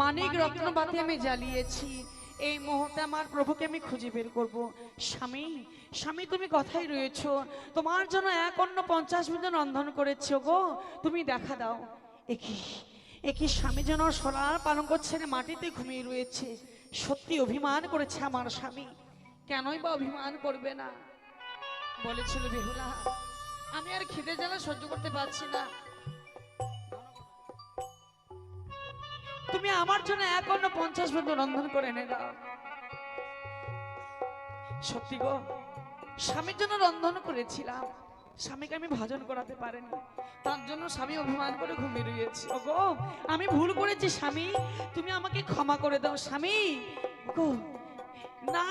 মানিক রত্নবাতি আমি জ্বালিয়েছি। এই মুহূর্তে আমার প্রভুকে আমি খুঁজে বের করব। স্বামী স্বামী তুমি কথাই রয়েছ। তোমার জন্য এক অন্য পঞ্চাশ মিনিট রন্ধন করেছ গো তুমি দেখা দাও। একই একই স্বামী যেন সোনার পালঙ্ক ছেড়ে মাটিতে ঘুমিয়ে রয়েছে। সত্যি অভিমান করেছে আমার স্বামী। কেনই বা অভিমান করবে না? বলেছিল বেহুলা আমি আর খিদে জ্বালা সহ্য করতে পারছি না। তুমি আমার জন্য অন্য পঞ্চাশ বন্ধু রন্ধন করে এনে দাও। সত্যি গো, স্বামীর জন্য রন্ধন করেছিলাম। স্বামীকে আমি ভজন করাতে পারিনি। তার জন্য স্বামী অভিমান করে ঘুমিয়ে রয়েছে। ও গো আমি ভুল করেছি স্বামী। তুমি আমাকে ক্ষমা করে দাও স্বামী। গো, না!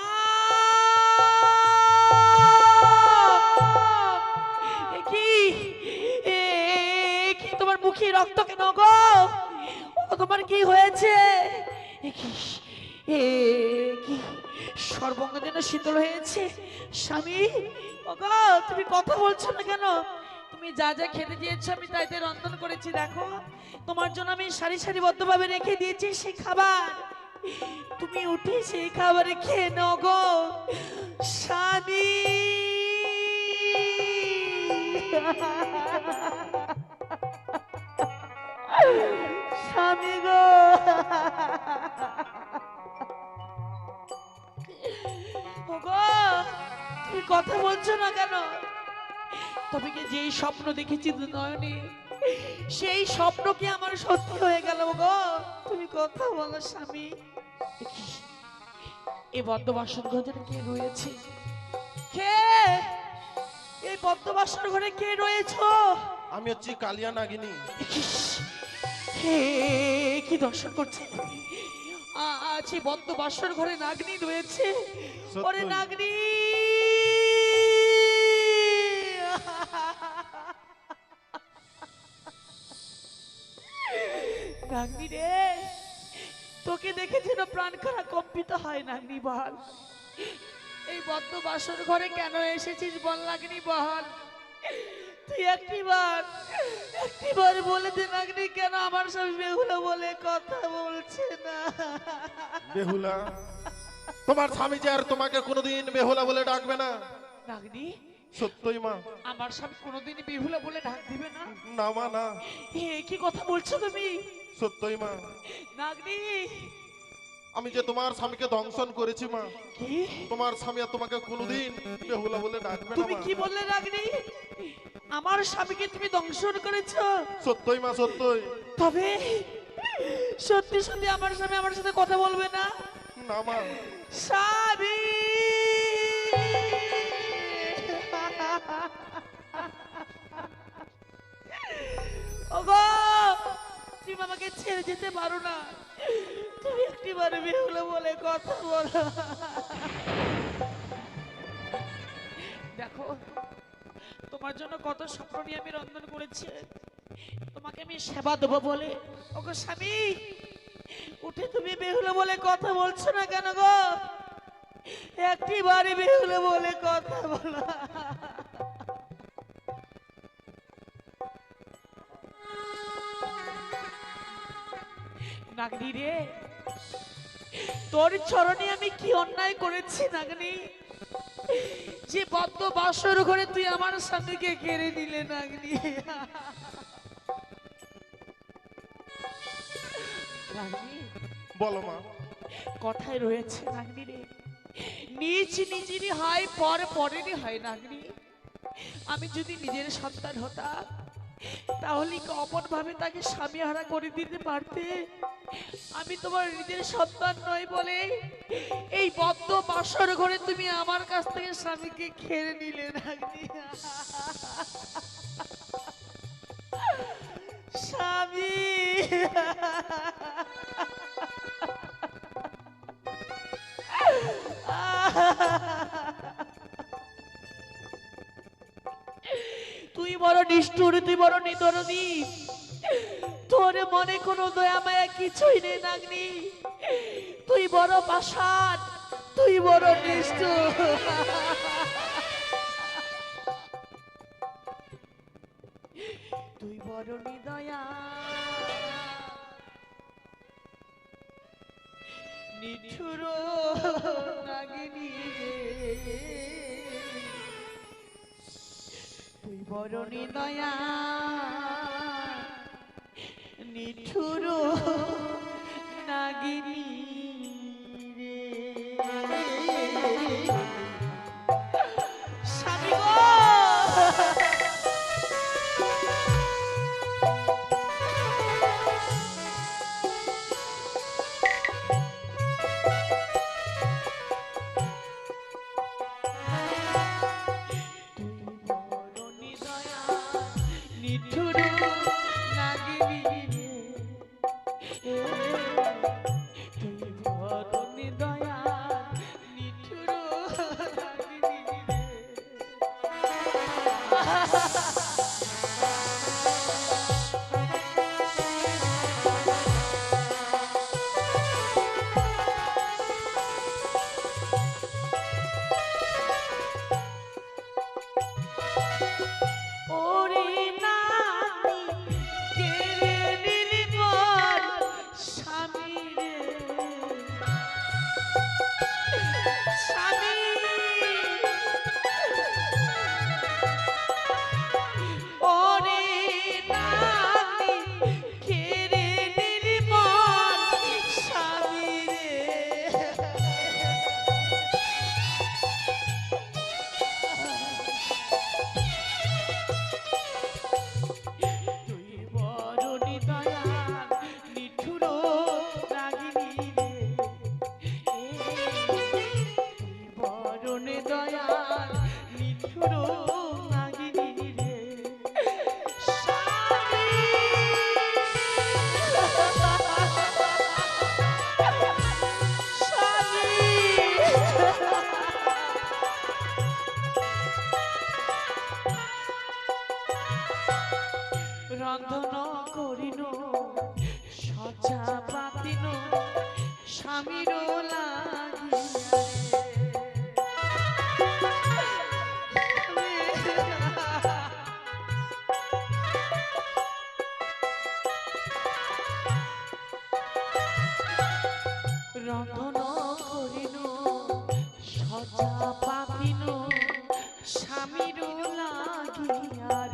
কি তোমার মুখে রক্ত কেন গো? তোমার কি হয়েছে? কি সর্বঙ্গ যেন শীতল হয়েছে। স্বামী ওগো তুমি কথা বলছো না কেন? তুমি যা যা খেতে দিয়েছ, আমি তাইতে রন্ধন করেছি, দেখো। তোমার জন্য আমি সারি সারিবদ্ধভাবে রেখে দিয়েছি সেই খাবার। তুমি উঠে সেই খাবারে খেয়ে নাও গো। স্বামী! স্বামী গো। তুমি কথা বলছো না কেন? তবে কি যেই স্বপ্ন দেখেছি নয়নে সেই স্বপ্ন কি আমার সত্যি হয়ে গেল গো তুমি কথা বলো স্বামী। দেখি, এ বদ্ধ বাসন ঘরে কে রয়েছে? কে? এই বদ্ধ বাসন ঘরে কে রয়েছো? আমি হচ্ছি কালিয়া নাগিনী। কি দর্শন করছে? আছে বদ্ধ বাসর ঘরে নাগনি রয়েছে। ওরে নাগনি! নাগনি রে তোকে দেখে যেন প্রাণ খারাপ কম্পিত হয় নাগনি বল। এই বদ্ধ বাসর ঘরে কেন এসেছিস বল নাগনি বল। তুই একটিবার একটিবার বলে দে নাগনি কেন আমার স্বামী বেহুলা বলে কথা বলছে না? বেহুলা তোমার স্বামী যে আর তোমাকে কোনোদিন বেহুলা বলে ডাকবে না? নাগনি সত্যই মা। আমার স্বামী কোনোদিন বেহুলা বলে ডাক দিবে না? না মা না। এ কি কথা বলছো তুমি? সত্যই মা। নাগনি আমি যে তোমার স্বামীকে দংশন করেছি মা কি? তোমার স্বামী আর তোমাকে কোনোদিন বেহুলা বলে ডাকবে না তুমি কি বললে নাগনি আমার স্বামীকে তুমি দংশন করেছ? সত্যই মা সত্যই। তবে সত্যি সত্যি আমার স্বামী আমার সাথে কথা বলবে না? না মা। স্বামী! ওগো তুমি আমাকে ছেড়ে যেতে পারো না। তুমি একটিবার বেহুলো বলে কথা বলো। দেখো তোমার জন্য কত স্বপ্ন আমি রন্ধন করেছি। তোমাকে আমি সেবা দেবো বলে। ওগো স্বামী, উঠে তুমি বেহুলো বলে কথা বলছো না কেন গো? একটি বাড়ি বেহুলো বলে কথা বলো। নাগনি রে, তোর চরণে আমি কি অন্যায় করেছি, নাগনি? যে বদ্ধ বাসর ঘরে তুই আমার স্বামীকে কেড়ে নিলে না নাগনি বলো মা। কথায় রয়েছে নাগনি রে। নিজ নিজেরই হয় পর পরেরই হয় নাগনি আমি যদি নিজের সন্তান হতাম তাহলে কি অমন ভাবে তাকে স্বামী হারা করে দিতে পারতে? আমি তোমার নিজের সন্তান নয় বলে এই বদ্ধ বাসর ঘরে তুমি আমার কাছ থেকে স্বামীকে খেয়ে নিলে নাগনি। স্বামী! তুই বড় নিষ্ঠুর, তুই বড় নিদরদি তোর মনে কোনো দয়া মায়া কিছুই নেই নাগনি। তুই বড় পাষাণ, তুই বড় নিষ্ঠুর। তুই বড় নিদয়া। নিঠুর নাগিনী তুই দয়া নিঠুর সজা পাপিন স্বামীর লাগিয়া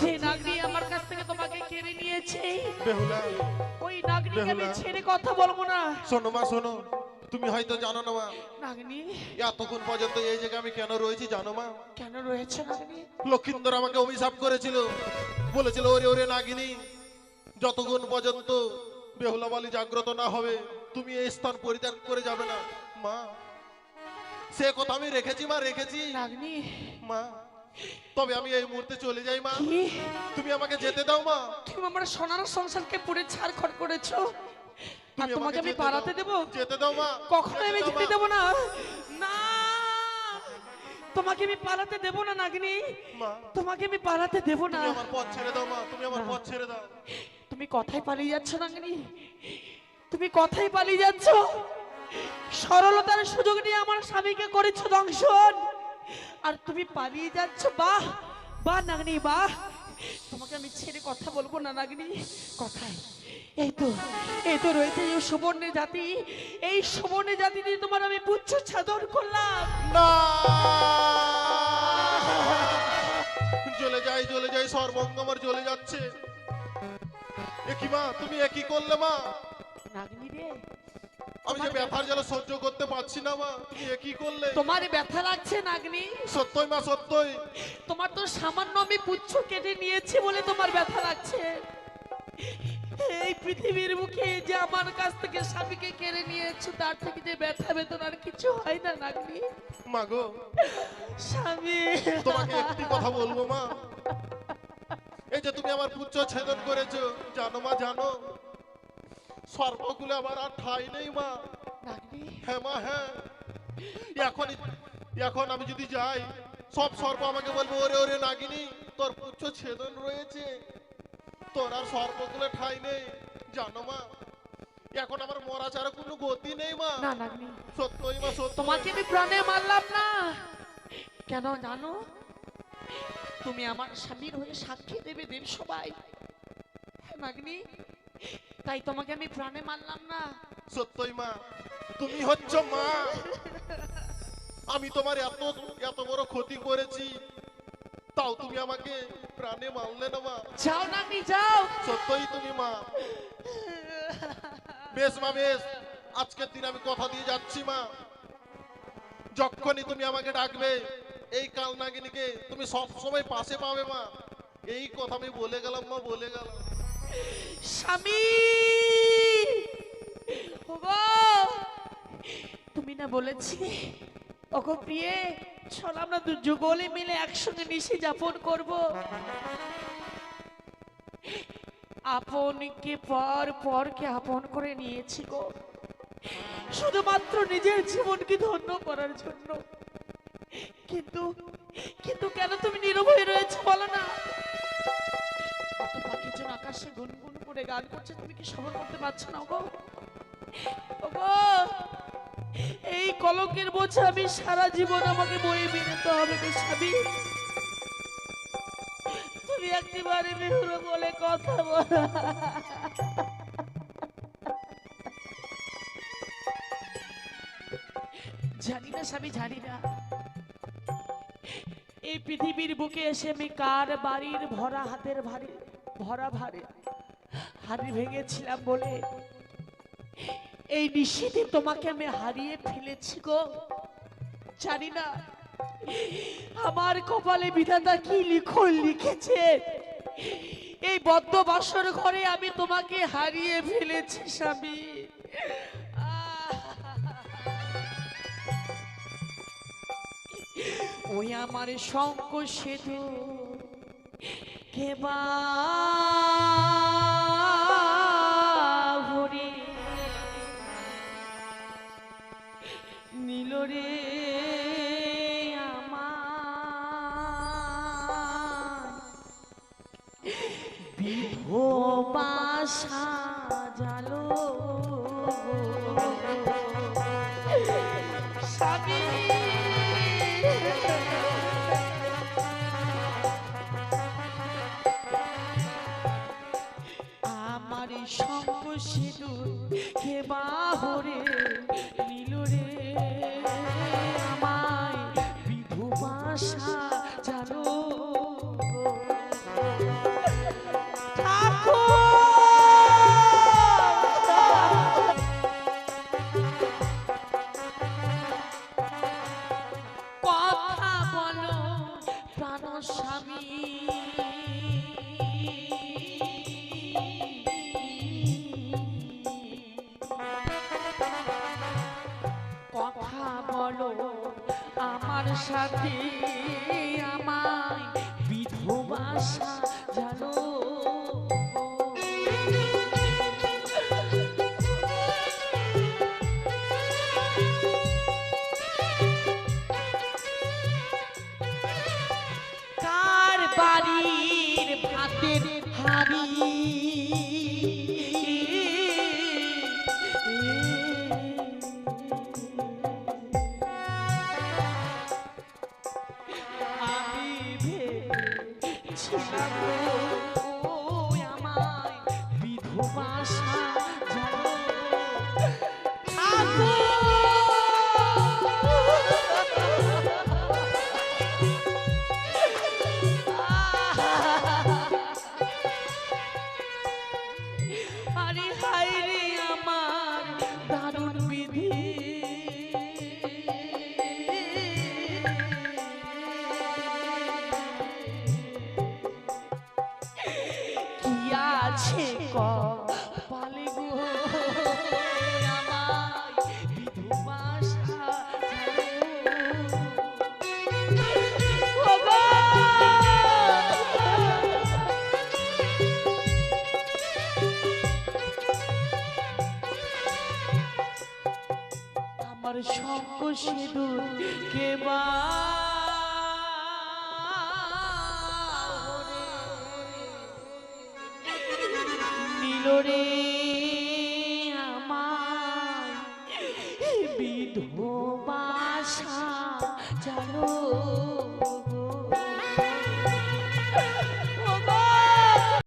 যে নাগরি আমার কাছ থেকে তোমাকে কেড়ে নিয়েছে বেহুলা। ওই নাগরিকে আমি ছেড়ে কথা বলব না। শোনো মা শোনো। তুমি হয়তো জানো না মা। নাগনি। এতক্ষণ পর্যন্ত এই জায়গায় আমি কেন রয়েছি জানো মা? কেন রয়েছে নাগনি? লক্ষিন্দর আমাকে অভিশাপ করেছিল। বলেছিল ওরে ওরে নাগিনী যতক্ষণ পর্যন্ত বেহুলা বালি জাগ্রত না হবে তুমি এই স্থান পরিত্যাগ করে যাবে না। মা সে কথা আমি রেখেছি মা রেখেছি। নাগনি। মা। তবে আমি এই মুহূর্তে চলে যাই মা। তুমি আমাকে যেতে দাও মা। তুমি আমার সোনার সংসারকে পুড়ে ছাড়খড় করেছ। আর তোমাকে আমি পালাতে। দেবো? যেতে দাও মা। কখনো আমি যেতে। দেবো না। না! তোমাকে আমি পালাতে দেবো না নাগনি। তোমাকে আমি পালাতে দেবো না। আমার পথ ছেড়ে দাও মা। তুমি আমার পথ ছেড়ে দাও। তুমি কথাই পালিয়ে যাচ্ছ নাগনি। তুমি কথাই পালিয়ে যাচ্ছ। সরলতার সুযোগ নিয়ে আমার স্বামীকে করেছ দংশন। আর তুমি পালিয়ে যাচ্ছ বাহ বাহ নাগনি বাহ। তোমাকে আমি ছেড়ে কথা বলব না নাগিনী। কথায়। এই তো এই তো রয়েছে এই সুবর্ণের জাতি। এই সুবর্ণের জাতি দিয়ে তোমার আমি পুচ্ছ ছাদর করলাম না। জ্বলে যাই জ্বলে যাই সর্বঙ্গ আমার জ্বলে যাচ্ছে। একই মা তুমি একই করলে মা? নাগিনী রে আমি যে ব্যথার জ্বালা সহ্য করতে পারছি না মা। তুমি একই করলে? তোমার ব্যথা লাগছে নাগিনী সত্যই মা সত্যই। তোমার তো সামান্য আমি পুচ্ছ কেটে নিয়েছি বলে তোমার ব্যথা লাগছে। এই পৃথিবীর মুখে যে আমার কাছ থেকে স্বামীকে কেড়ে নিয়েছো তার থেকে যে ব্যথা বেদনার কিছু হয় না নাগনি? মা গো স্বামী। তোমাকে একটি কথা বলব মা। এই যে তুমি আমার পুচ্ছ ছেদন করেছ জানো মা জানো। সর্বকুলে আমার আর ঠাই নেই মা। হ্যাঁ মা হ্যাঁ। এখন এখন আমি যদি যাই সব সর্প আমাকে বলব ওরে ওরে নাগিনি তোর পুচ্ছ ছেদন রয়েছে। তোর আর সর্পকুলে ঠাই নেই। জানো মা এখন আমার মরা ছাড়া কোনো গতি নেই মা। না নাগনি। সত্যই মা সত্য তোমাকে আমি প্রাণে মারলাম না। কেন জানো? তুমি আমার স্বামীর হয়ে সাক্ষী দেবে দেব সবাই। হ্যাঁ, নাগনি। তাই তোমাকে আমি প্রাণে মারলাম না। সত্যই মা তুমি হচ্ছ মা। আমি তোমার এত এত বড় ক্ষতি করেছি তাও তুমি আমাকে প্রাণে মারলে না মা। যাও নাগনি যাও। সত্যই তুমি মা। বেশ মা বেশ। আজকের দিন আমি কথা দিয়ে যাচ্ছি মা। যখনই তুমি আমাকে ডাকবে এই কাল নাগিনীকে তুমি সব সময় পাশে পাবে মা। এই কথা আমি বলে গেলাম মা বলে গেলাম। তুমি না বলেছিলে ওগো প্রিয়ে, চল আমরা মিলে একসঙ্গে নিশে যাপন করব। আপনকে পর পরকে আপন করে নিয়েছি গো। শুধুমাত্র নিজের জীবনকে ধন্য করার জন্য। কিন্তু কিন্তু কেন তুমি নীরব হয়ে রয়েছে বলো গান করছে, তুমি কি শ্রবণ করতে পারছ না গো ওগো, এই কলঙ্কের বোঝা আমি সারা জীবন আমাকে বয়ে বেরোতে হবে গো স্বামী। তুমি একটিবারে বেহুল বলে কথা বলো। জানি না স্বামী, জানি না। এই পৃথিবীর বুকে এসে আমি কার বাড়ির ভরা হাতের ভারী ভরা ভারে হাড়ি ভেঙেছিলাম বলে। এই নিশীতে তোমাকে আমি হারিয়ে ফেলেছি গো। জানি না, আমার কপালে বিধাতা কি লিখো লিখেছে। এই বদ্ধ বাসর ঘরে আমি তোমাকে হারিয়ে ফেলেছি, স্বামী। ওই আমার শঙ্ক সেতু কেবা সিঁদুর কে বাহরে সাথে আমায় বিধবাসা জানো। কার বাড়ির ভাতের হাড়ি? আমার শঙ্খ সিঁদুর কে